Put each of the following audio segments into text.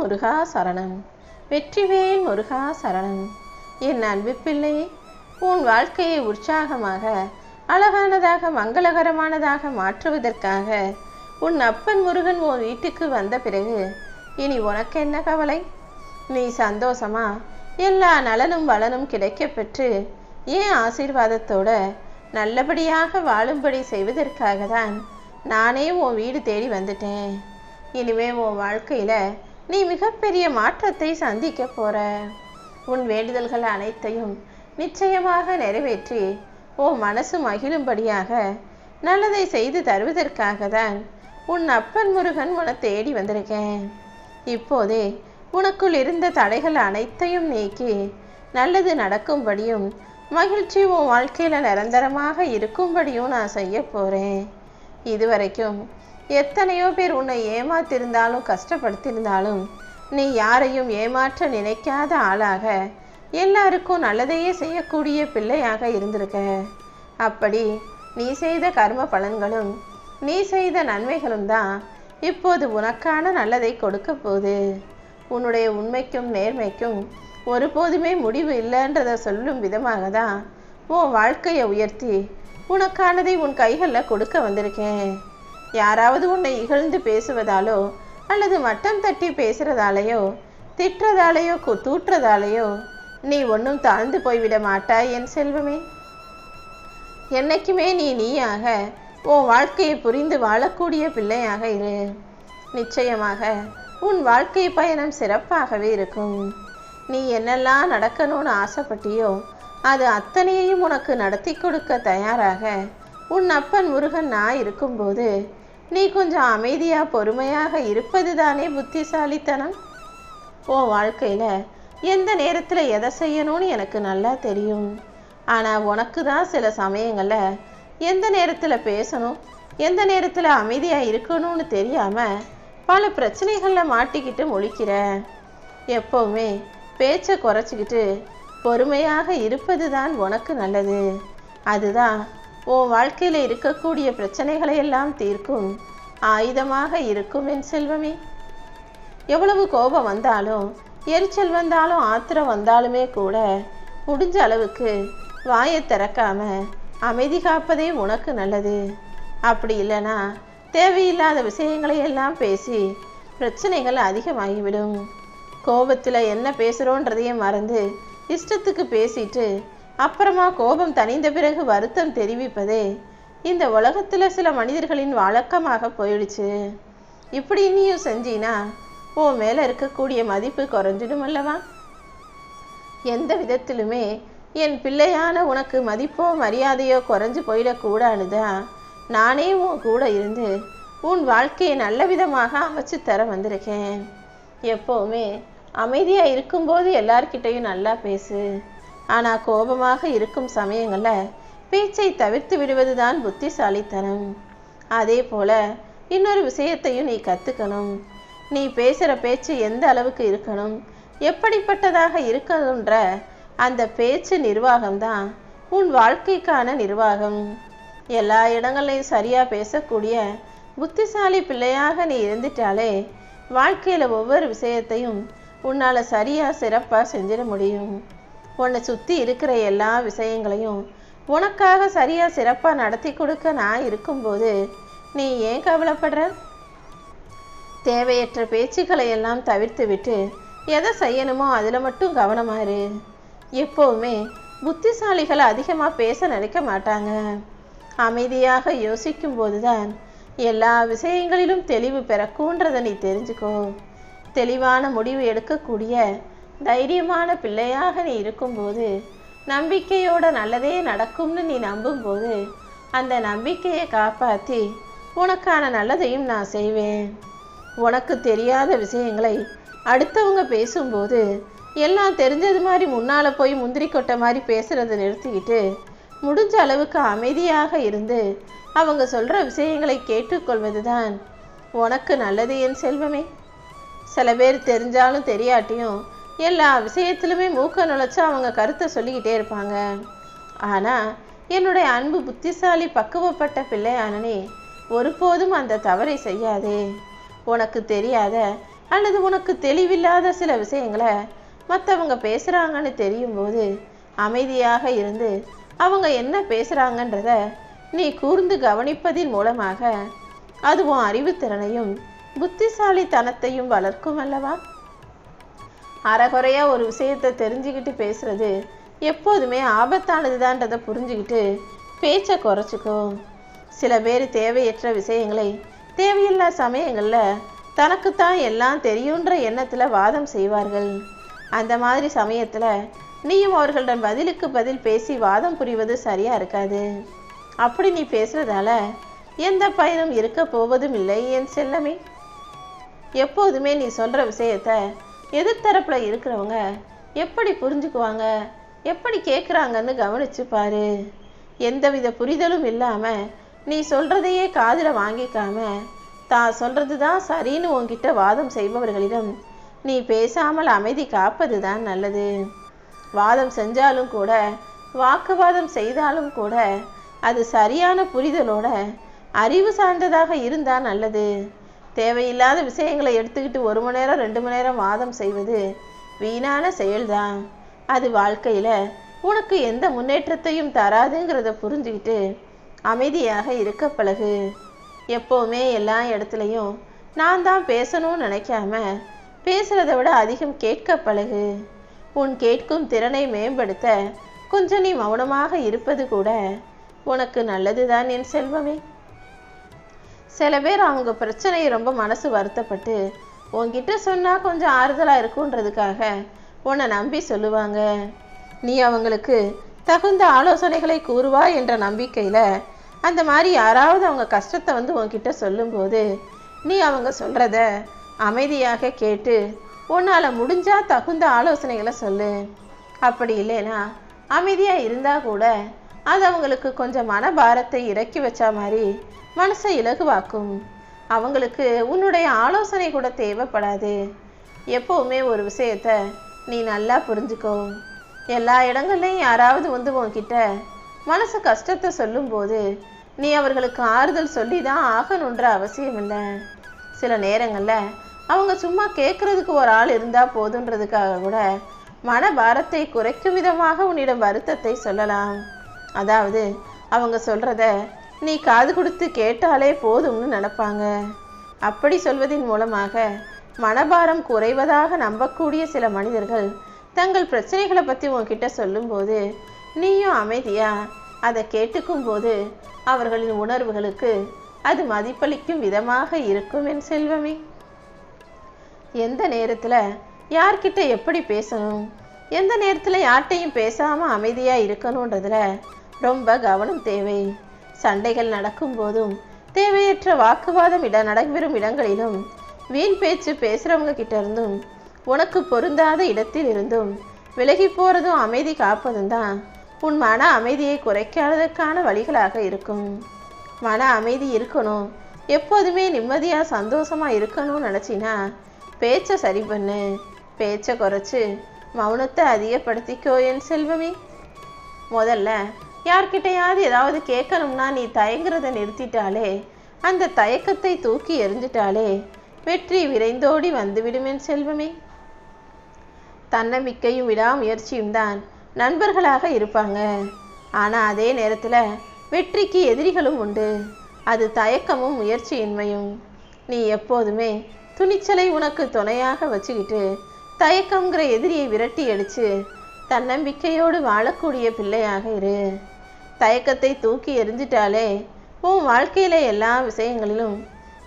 முருகா சரணம். வெற்றிவேல் முருகா சரணம். என் அன்பு பிள்ளை உன் வாழ்க்கையை உற்சாகமாக அழகானதாக மங்களகரமானதாக மாற்றுவதற்காக உன் அப்பன் முருகன் உன் வீட்டுக்கு வந்த பிறகு இனி உனக்கு என்ன கவலை? நீ சந்தோஷமா? எல்லா நலனும் வளனும் கிடைக்கப்பெற்று ஏன் ஆசீர்வாதத்தோட நல்லபடியாக வாழும்படி செய்வதற்காக தான் நானே உன் வீடு தேடி வந்துட்டேன். இனிமே உன் வாழ்க்கையில நீ மிகப்பெரிய மாற்றத்தை சந்திக்க போற. உன் வேண்டுதல்கள் அனைத்தையும் நிச்சயமாக நிறைவேற்றி ஓ மனசு மகிழும்படியாக நல்லதை செய்து தருவதற்காக தான் உன் அப்பன் முருகன் உன்னை தேடி வந்திருக்கேன். இப்போதே உனக்குள் இருந்த தடைகள் அனைத்தையும் நீக்கி நல்லது நடக்கும்படியும் மகிழ்ச்சி உன் வாழ்க்கையில் நிரந்தரமாக இருக்கும்படியும் நான் செய்ய போகிறேன் இதுவரைக்கும் எத்தனையோ பேர் உன்னை ஏமாத்திருந்தாலும் கஷ்டப்படுத்தியிருந்தாலும் நீ யாரையும் ஏமாற்ற நினைக்காத ஆளாக எல்லாருக்கும் நல்லதையே செய்யக்கூடிய பிள்ளையாக இருந்திருக்க. அப்படி நீ செய்த கர்ம பலன்களும் நீ செய்த நன்மைகளும் தான் இப்போது உனக்கான நல்லதை கொடுக்க போகுது. உன்னுடைய உண்மைக்கும் நேர்மைக்கும் ஒருபோதுமே முடிவு இல்லைன்றதை சொல்லும் விதமாக தான் உன் வாழ்க்கையை உயர்த்தி உனக்கானதை உன் கைகளில் கொடுக்க வந்திருக்கேன். யாராவது உன்னை இகழ்ந்து பேசுவதாலோ அல்லது மட்டம் தட்டி பேசுறதாலேயோ திட்டுறதாலேயோ கு- தூற்றுறதாலேயோ நீ ஒன்றும் தாழ்ந்து போய்விட மாட்டாய் என் செல்வமே. என்னைக்குமே நீ நீயாக உன் வாழ்க்கையை புரிந்து வாழக்கூடிய பிள்ளையாக இரு. நிச்சயமாக உன் வாழ்க்கை பயணம் சிறப்பாகவே இருக்கும். நீ என்னெல்லாம் நடக்கணும்னு ஆசைப்பட்டியோ அது அத்தனையையும் உனக்கு நடத்தி கொடுக்க தயாராக உன் அப்பன் முருகன் நான் இருக்கும்போது நீ கொஞ்சம் அமைதியாக பொறுமையாக இருப்பது தானே புத்திசாலித்தனம்? உன் வாழ்க்கையில் எந்த நேரத்தில் எதை செய்யணும்னு எனக்கு நல்லா தெரியும். ஆனால் உனக்கு தான் சில சமயங்களில் எந்த நேரத்தில் பேசணும் எந்த நேரத்தில் அமைதியாக இருக்கணும்னு தெரியாமல் பல பிரச்சனைகளில் மாட்டிக்கிட்டு முழிக்கிற. எப்போவுமே பேச்சை குறைச்சிக்கிட்டு பொறுமையாக இருப்பது தான் உனக்கு நல்லது. அதுதான் உன் வாழ்க்கையில் இருக்கக்கூடிய பிரச்சனைகளை எல்லாம் தீர்க்கும் ஆயுதமாக இருக்கும் என் செல்வமே. எவ்வளவு கோபம் வந்தாலும் எரிச்சல் வந்தாலும் ஆத்திரம் வந்தாலுமே கூட முடிஞ்ச அளவுக்கு வாயை திறக்காம அமைதி காப்பதே உனக்கு நல்லது. அப்படி இல்லைன்னா தேவையில்லாத விஷயங்களை எல்லாம் பேசி பிரச்சனைகள் அதிகமாகிவிடும். கோபத்தில் என்ன பேசுகிறோன்றதையும் மறந்து இஷ்டத்துக்கு பேசிட்டு அப்புறமா கோபம் தணிந்த பிறகு வருத்தம் தெரிவிப்பதே இந்த உலகத்தில் சில மனிதர்களின் வழக்கமாக போயிடுச்சு. இப்படி நீயும் செஞ்சினா உன் மேலே இருக்கக்கூடிய மதிப்பு குறைஞ்சிடும் அல்லவா? எந்த விதத்திலுமே என் பிள்ளையான உனக்கு மதிப்போ மரியாதையோ குறைஞ்சு போயிடக்கூடாதுதான் நானே உன் கூட இருந்து உன் வாழ்க்கையை நல்ல விதமாக அமைச்சு தர வந்திருக்கேன். எப்போவுமே அமைதியாக இருக்கும்போது எல்லார்கிட்டையும் நல்லா பேசு. ஆனால் கோபமாக இருக்கும் சமயங்களில் பேச்சை தவிர்த்து விடுவதுதான் புத்திசாலித்தனம். அதே போல இன்னொரு விஷயத்தையும் நீ கற்றுக்கணும் நீ பேசுகிற பேச்சு எந்த அளவுக்கு இருக்கணும் எப்படிப்பட்டதாக இருக்கணுன்ற அந்த பேச்சு நிர்வாகம்தான் உன் வாழ்க்கைக்கான நிர்வாகம். எல்லா இடங்களையும் சரியாக பேசக்கூடிய புத்திசாலி பிள்ளையாக நீ இருந்துட்டாலே வாழ்க்கையில் ஒவ்வொரு விஷயத்தையும் உன்னால் சரியாக சிறப்பாக செஞ்சிட முடியும். உன்னை சுற்றி இருக்கிற எல்லா விஷயங்களையும் உனக்காக சரியாக சிறப்பாக நடத்தி கொடுக்க நான் இருக்கும்போது நீ ஏன் கவலைப்படுற? தேவையற்ற பேச்சுக்களை எல்லாம் தவிர்த்து விட்டு எதை செய்யணுமோ அதில் மட்டும் கவனமாரு எப்போவுமே புத்திசாலிகள் அதிகமாக பேச நினைக்க மாட்டாங்க. அமைதியாக யோசிக்கும் போதுதான் எல்லா விஷயங்களிலும் தெளிவு பிறக்குன்றதை நீ தெரிஞ்சுக்கோ. தெளிவான முடிவு எடுக்கக்கூடிய தைரியமான பிள்ளையாக நீ இருக்கும்போது நம்பிக்கையோட நல்லதே நடக்கும்னு நீ நம்பும்போது அந்த நம்பிக்கையை காப்பாற்றி உனக்கான நல்லதையும் நான் செய்வேன். உனக்கு தெரியாத விஷயங்களை அடுத்தவங்க பேசும்போது எல்லாம் தெரிஞ்சது மாதிரி முன்னால் போய் முந்திரி கொட்டை மாதிரி பேசுகிறத நிறுத்திக்கிட்டு முடிஞ்ச அளவுக்கு அமைதியாக இருந்து அவங்க சொல்கிற விஷயங்களை கேட்டுக்கொள்வது தான் உனக்கு நல்லது என் செல்வமே. சில பேர் தெரிஞ்சாலும் தெரியாட்டியும் எல்லா விஷயத்திலுமே மூக்க நுழைச்சு அவங்க கருத்தை சொல்லிக்கிட்டே இருப்பாங்க. ஆனால் என்னுடைய அன்பு புத்திசாலி பக்குவப்பட்ட பிள்ளையானனே ஒருபோதும் அந்த தவறை செய்யாதே. உனக்கு தெரியாத அல்லது உனக்கு தெளிவில்லாத சில விஷயங்களை மற்றவங்க பேசுகிறாங்கன்னு தெரியும் போது அமைதியாக இருந்து அவங்க என்ன பேசுகிறாங்கன்றத நீ கூர்ந்து கவனிப்பதின் மூலமாக அது உன் அறிவுத்திறனையும் புத்திசாலித்தனத்தையும் வளர்க்கும் அல்லவா? அறகுறையாக ஒரு விஷயத்தை தெரிஞ்சுக்கிட்டு பேசுகிறது எப்போதுமே ஆபத்தானதுதான்றதை புரிஞ்சுக்கிட்டு பேச்சை குறைச்சிக்கோ. சில பேர் தேவையற்ற விஷயங்களை தேவையில்லா சமயங்களில் தனக்குத்தான் எல்லாம் தெரியுன்ற எண்ணத்தில் வாதம் செய்வார்கள். அந்த மாதிரி சமயத்தில் நீயும் அவர்களிடம் பதிலுக்கு பதில் பேசி வாதம் புரிவது சரியாக இருக்காது. அப்படி நீ பேசுகிறதால எந்த பயனும் இருக்க போவதும் இல்லை என் செல்லமே. எப்போதுமே நீ சொல்கிற விஷயத்தை எதிர்த்தரப்பில் இருக்கிறவங்க எப்படி புரிஞ்சுக்குவாங்க? எப்படி கேட்குறாங்கன்னு கவனிச்சு பாரு. எந்தவித புரிதலும் இல்லாமல் நீ சொல்கிறதையே காதில் வாங்கிக்காம தான் சொல்கிறது தான் சரின்னு உன்கிட்ட வாதம் செய்பவர்களிடம் நீ பேசாமல் அமைதி காப்பது தான் நல்லது. வாதம் செஞ்சாலும் கூட வாக்குவாதம் செய்தாலும் கூட அது சரியான புரிதலோட அறிவு சார்ந்ததாக இருந்தால் நல்லது. தேவையில்லாத விஷயங்களை எடுத்துக்கிட்டு ஒரு மணி நேரம் ரெண்டு மணி நேரம் வாதம் செய்வது வீணான செயல்தான். அது வாழ்க்கையில் உனக்கு எந்த முன்னேற்றத்தையும் தராதுங்கிறத புரிஞ்சுக்கிட்டு அமைதியாக இருக்க பழகு. எப்போவுமே எல்லா இடத்துலையும் நான் தான் பேசணும்னு நினைக்காம பேசுறதை விட அதிகம் கேட்க பழகு. உன் கேட்கும் திறனை மேம்படுத்த கொஞ்சம் நீ மௌனமாக இருப்பது கூட உனக்கு நல்லதுதான் என் செல்வமே. சில பேர் அவங்க பிரச்சனையை ரொம்ப மனசு வருத்தப்பட்டு உன்கிட்ட சொன்னால் கொஞ்சம் ஆறுதலாக இருக்குன்றதுக்காக உன்னை நம்பி சொல்லுவாங்க. நீ அவங்களுக்கு தகுந்த ஆலோசனைகளை கூறுவா என்ற நம்பிக்கையில் அந்த மாதிரி யாராவது அவங்க கஷ்டத்தை வந்து உன்கிட்ட சொல்லும்போது நீ அவங்க சொல்கிறத அமைதியாக கேட்டு உன்னால் முடிஞ்சால் தகுந்த ஆலோசனைகளை சொல்லு. அப்படி இல்லைனா அமைதியாக இருந்தால் கூட அது அவங்களுக்கு கொஞ்சம் மனபாரத்தை இறக்கி வச்சா மாதிரி மனசை இலகுவாக்கும். அவங்களுக்கு உன்னுடைய ஆலோசனை கூட தேவைப்படாது. எப்போவுமே ஒரு விஷயத்த நீ நல்லா புரிஞ்சுக்கோ. எல்லா இடங்கள்லையும் யாராவது வந்து உன்கிட்ட மனசு கஷ்டத்தை சொல்லும்போது நீ அவர்களுக்கு ஆறுதல் சொல்லி தான் ஆகணுன்ற அவசியம் இல்லை. சில நேரங்களில் அவங்க சும்மா கேட்குறதுக்கு ஒரு ஆள் இருந்தால் போதுன்றதுக்காக கூட மன பாரத்தை குறைக்கும் விதமாக உன்னிடம் வருத்தத்தை சொல்லலாம். அதாவது அவங்க சொல்கிறத நீ காது கொடுத்து கேட்டாலே போதும்னு நினப்பாங்க. அப்படி சொல்வதின் மூலமாக மனபாரம் குறைவதாக நம்பக்கூடிய சில மனிதர்கள் தங்கள் பிரச்சனைகளை பற்றி உன்கிட்ட சொல்லும்போது நீயும் அமைதியா அதை கேட்டுக்கும் போது அவர்களின் உணர்வுகளுக்கு அது மதிப்பளிக்கும் விதமாக இருக்கும் என் செல்வமே. எந்த நேரத்தில் யார்கிட்ட எப்படி பேசணும் எந்த நேரத்தில் யார்கிட்டையும் பேசாமல் அமைதியாக இருக்கணுன்றதுல ரொம்ப கவனம் தேவை. சண்டைகள் நடக்கும் போதும் தேவையற்ற வாக்குவாதம் இட நடைபெறும் இடங்களிலும் வீண் பேச்சு பேசுகிறவங்க கிட்ட இருந்தும் உனக்கு பொருந்தாத இடத்தில் இருந்தும் விலகி போகிறதும் அமைதி காப்பதும் தான் உன் மன அமைதியை குறைக்காததற்கான வழிகளாக இருக்கும். மன அமைதி இருக்கணும். எப்போதுமே நிம்மதியாக சந்தோஷமாக இருக்கணும்னு நினச்சின்னா பேச்சை சரி பண்ணு. பேச்சை குறைச்சி மௌனத்தை அதிகப்படுத்திக்கோ என் செல்வமே. முதல்ல யார்கிட்டையாவது ஏதாவது கேட்கணும்னா நீ தயங்குறத நிறுத்திட்டாலே அந்த தயக்கத்தை தூக்கி எறிஞ்சிட்டாலே வெற்றி விரைந்தோடி வந்துவிடுமேன் செல்வமே. தன்னம்பிக்கையும் விடாமுயற்சியும் தான் நண்பர்களாக இருப்பாங்க. ஆனால் அதே நேரத்தில் வெற்றிக்கு எதிரிகளும் உண்டு. அது தயக்கமும் முயற்சியின்மையும். நீ எப்போதுமே துணிச்சலை உனக்கு துணையாக வச்சுக்கிட்டு தயக்கங்கிற எதிரியை விரட்டி அடித்து தன்னம்பிக்கையோடு வாழக்கூடிய பிள்ளையாக இரு. தயக்கத்தை தூக்கி எறிஞ்சிட்டாலே உன் வாழ்க்கையில எல்லா விஷயங்களிலும்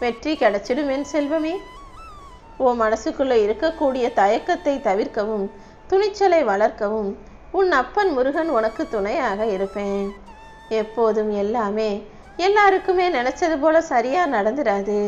வெற்றி கிடைச்சிடும் என் செல்வமே. உன் மனசுக்குள்ளே இருக்கக்கூடிய தயக்கத்தை தவிர்க்கவும் துணிச்சலை வளர்க்கவும் உன் அப்பன் முருகன் உனக்கு துணையாக இருப்பேன். எப்போதும் எல்லாமே எல்லாருக்குமே நினச்சது போல சரியாக நடந்துடாது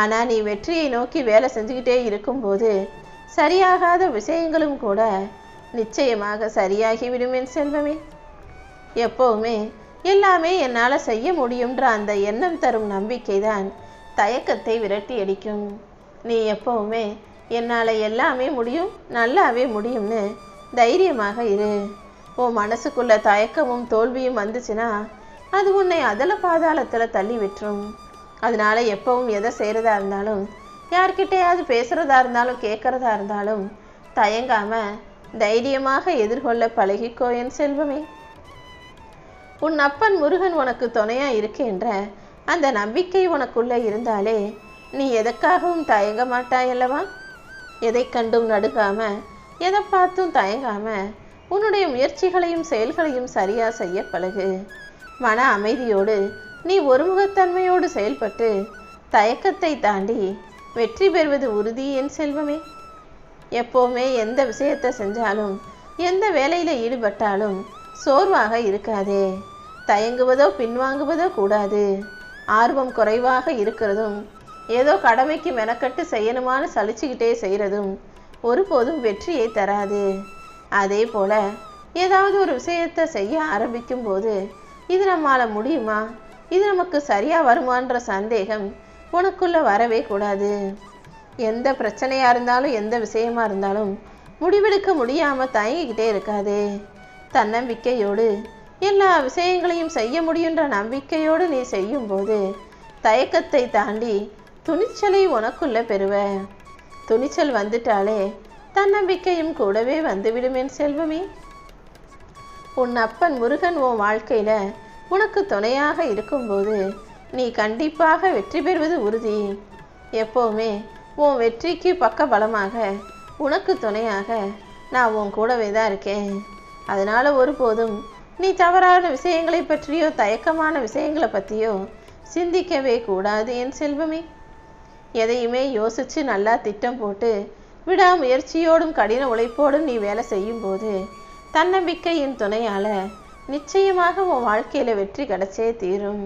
ஆனால் நீ வெற்றியை நோக்கி வேலை செஞ்சுக்கிட்டே இருக்கும்போது சரியாகாத விஷயங்களும் கூட நிச்சயமாக சரியாகிவிடும் என் செல்வமே. எப்போவுமே எல்லாமே என்னால் செய்ய முடியும்ன்ற அந்த எண்ணம் தரும் நம்பிக்கைதான் தயக்கத்தை விரட்டி அடிக்கும். நீ எப்போவுமே என்னால் எல்லாமே முடியும் நல்லாவே முடியும்னு தைரியமாக இரு. உன் மனசுக்குள்ள தயக்கமும் தோல்வியும் வந்துச்சுன்னா அது உன்னை அதல பாதாளத்தில் தள்ளி விட்டுரும். அதனால எப்பவும் எதை செய்கிறதா இருந்தாலும் யார்கிட்டையாவது பேசுறதா இருந்தாலும் கேட்குறதா இருந்தாலும் தயங்காமல் தைரியமாக எதிர்கொள்ள பழகிக்கோ என் செல்வமே. உன் அப்பன் முருகன் உனக்கு துணையா இருக்கின்ற அந்த நம்பிக்கை உனக்குள்ள இருந்தாலே நீ எதற்காகவும் தயங்க மாட்டாயல்லவா எதை கண்டும் நடுகாம எதை பார்த்தும் தயங்காம உன்னுடைய முயற்சிகளையும் செயல்களையும் சரியா செய்ய பழகு. மன அமைதியோடு நீ ஒருமுகத்தன்மையோடு செயல்பட்டு தயக்கத்தை தாண்டி வெற்றி பெறுவது உறுதி என் செல்வமே. எப்போவுமே எந்த விஷயத்தை செஞ்சாலும் எந்த வேலையில் ஈடுபட்டாலும் சோர்வாக இருக்காதே. தயங்குவதோ பின்வாங்குவதோ கூடாது. ஆர்வம் குறைவாக இருக்கிறதும் ஏதோ கடமைக்கு மெனக்கட்டு செய்யணுமான்னு சலிச்சுக்கிட்டே செய்கிறதும் ஒருபோதும் வெற்றியை தராது. அதே போல் ஏதாவது ஒரு விஷயத்தை செய்ய ஆரம்பிக்கும் போது இது நம்மளால் முடியுமா? இது நமக்கு சரியாக வருமான்ற சந்தேகம் உனக்குள்ளே வரவே கூடாது. எந்த பிரச்சனையாக இருந்தாலும் எந்த விஷயமா இருந்தாலும் முடிவெடுக்க முடியாமல் தயங்கிக்கிட்டே இருக்காதே. தன்னம்பிக்கையோடு எல்லா விஷயங்களையும் செய்ய முடியுன்ற நம்பிக்கையோடு நீ செய்யும்போது தயக்கத்தை தாண்டி துணிச்சலை உனக்குள்ளே பெறுவ. துணிச்சல் வந்துட்டாலே தன்னம்பிக்கையும் கூடவே வந்துவிடும் என் செல்வமே. உன் அப்பன் முருகன் உன் வாழ்க்கையில் உனக்கு துணையாக இருக்கும்போது நீ கண்டிப்பாக வெற்றி பெறுவது உறுதி. எப்போவுமே உன் வெற்றிக்கு பக்க பலமாக உனக்கு துணையாக நான் உன் கூடவே தான் இருக்கேன். அதனால் ஒருபோதும் நீ தவறான விஷயங்களை பற்றியோ தயக்கமான விஷயங்களை பற்றியோ சிந்திக்கவே கூடாது என் செல்வமே. எதையுமே யோசித்து நல்லா திட்டம் போட்டு விடாமுயற்சியோடும் கடின உழைப்போடும் நீ வேலை செய்யும்போது தன்னம்பிக்கையின் துணையால் நிச்சயமாக உன் வாழ்க்கையில் வெற்றி கிடச்சே தீரும்.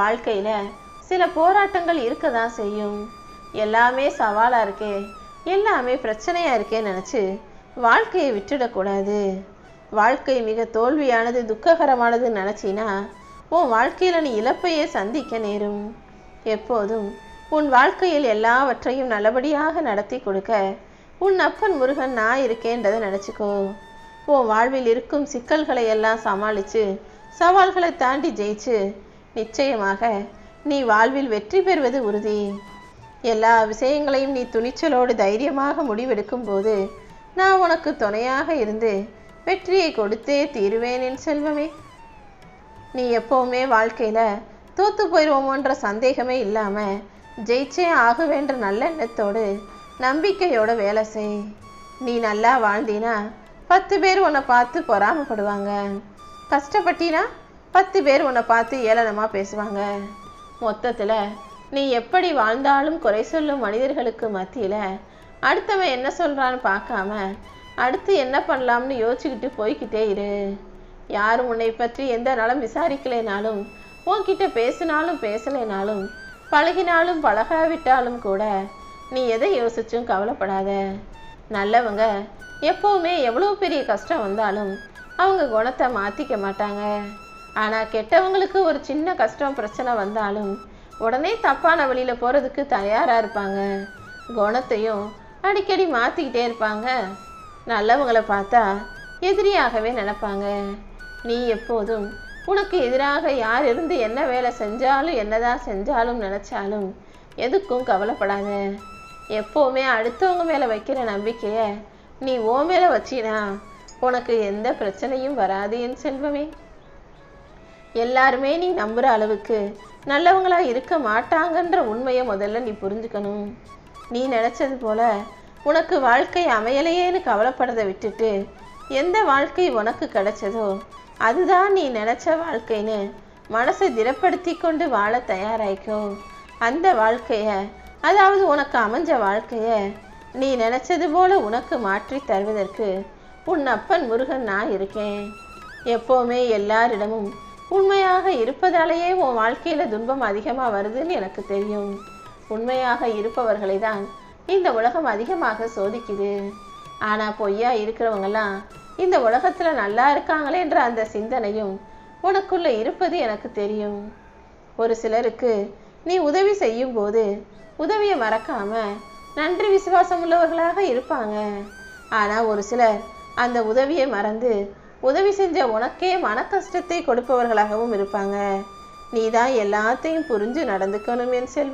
வாழ்க்கையில் சில போராட்டங்கள் இருக்க தான் செய்யும். எல்லாமே சவாலாக இருக்கே. எல்லாமே பிரச்சனையாக இருக்கேன்னு நினச்சி வாழ்க்கையை விட்டுடக்கூடாது. வாழ்க்கை மிக தோல்வியானது துக்ககரமானது நினச்சின்னா உன் வாழ்க்கையில் நீ இழப்பையே சந்திக்க நேரும். எப்போதும் உன் வாழ்க்கையில் எல்லாவற்றையும் நல்லபடியாக நடத்தி கொடுக்க உன் அப்பன் முருகன் நான் இருக்கேன்றதை நினச்சிக்கோ. உன் வாழ்வில் இருக்கும் சிக்கல்களை எல்லாம் சமாளித்து சவால்களை தாண்டி ஜெயிச்சு நிச்சயமாக நீ வாழ்வில் வெற்றி பெறுவது உறுதி. எல்லா விஷயங்களையும் நீ துணிச்சலோடு தைரியமாக முடிவெடுக்கும் போது நான் உனக்கு துணையாக இருந்து வெற்றியை கொடுத்தே தீருவேன் என் செல்வமே. நீ எப்போவுமே வாழ்க்கையில் தோத்து போயிடுவோமோன்ற சந்தேகமே இல்லாமல் ஜெயிச்சே ஆகுவேன்ற நல்லெண்ணத்தோடு நம்பிக்கையோட வேலை செய். நீ நல்லா வாழ்ந்தினா பத்து பேர் உன்னை பார்த்து பொறாமப்படுவாங்க. கஷ்டப்பட்டினா பத்து பேர் உன்னை பார்த்து ஏளனமாக பேசுவாங்க. மொத்தத்தில் நீ எப்படி வாழ்ந்தாலும் குறை சொல்லும் மனிதர்களுக்கு மத்தியில் அடுத்தவன் என்ன சொல்கிறான்னு பார்க்காம அடுத்து என்ன பண்ணலாம்னு யோசிச்சுக்கிட்டு போய்க்கிட்டே இரு. யாரும் உன்னை பற்றி எந்த நலம் விசாரிக்கலைனாலும் உன்கிட்ட பேசினாலும் பேசலைனாலும் பழகினாலும் பழகாவிட்டாலும் கூட நீ எதை யோசிச்சும் கவலைப்படாத. நல்லவங்க எப்போவுமே எவ்வளோ பெரிய கஷ்டம் வந்தாலும் அவங்க குணத்தை மாற்றிக்க மாட்டாங்க. ஆனால் கெட்டவங்களுக்கு ஒரு சின்ன கஷ்டம் பிரச்சனை வந்தாலும் உடனே தப்பான வழியில் போகிறதுக்கு தயாராக இருப்பாங்க. குணத்தையும் அடிக்கடி மாற்றிக்கிட்டே இருப்பாங்க. நல்லவங்களை பார்த்தா எதிரியாகவே நினப்பாங்க. நீ எப்போதும் உனக்கு எதிராக யார் இருந்து என்ன வேலை செஞ்சாலும் என்னதான் செஞ்சாலும் நினச்சாலும் எதுக்கும் கவலைப்படாத. எப்போவுமே அடுத்தவங்க மேலே வைக்கிற நம்பிக்கையை நீ ஓ மேலே வச்சினா உனக்கு எந்த பிரச்சனையும் வராது என் செல்வமே. எல்லாருமே நீ நம்புகிற அளவுக்கு நல்லவங்களா இருக்க மாட்டாங்கன்ற உண்மையை முதல்ல நீ புரிஞ்சுக்கணும். நீ நினச்சது போல உனக்கு வாழ்க்கை அமையலையேன்னு கவலைப்படதை விட்டுட்டு எந்த வாழ்க்கை உனக்கு கிடைச்சதோ அதுதான் நீ நினச்ச வாழ்க்கைன்னு மனசை திடப்படுத்தி கொண்டு வாழ தயாராயிக்கோ. அந்த வாழ்க்கையை அதாவது உனக்கு அமைஞ்ச வாழ்க்கையை நீ நினச்சது போல உனக்கு மாற்றி தருவதற்கு உன் அப்பன் முருகன் நான் இருக்கேன். எப்போவுமே எல்லாரிடமும் உண்மையாக இருப்பதாலேயே உன் வாழ்க்கையில துன்பம் அதிகமா வருதுன்னு எனக்கு தெரியும். உண்மையாக இருப்பவர்களை தான் இந்த உலகம் அதிகமாக சோதிக்குது. ஆனா பொய்யா இருக்கிறவங்கெல்லாம் இந்த உலகத்துல நல்லா இருக்காங்களே என்ற அந்த சிந்தனையும் உனக்குள்ள இருப்பது எனக்கு தெரியும். ஒரு சிலருக்கு நீ உதவி செய்யும் போது உதவியை மறக்காம நன்றி விசுவாசம் உள்ளவர்களாக இருப்பாங்க. ஆனா ஒரு சிலர் அந்த உதவியை மறந்து உதவி செஞ்ச உனக்கே மன கஷ்டத்தை கொடுப்பவர்களாகவும் இருப்பாங்க. நீதான் எல்லாத்தையும் புரிஞ்சு நடந்துக்கணும் என் செல்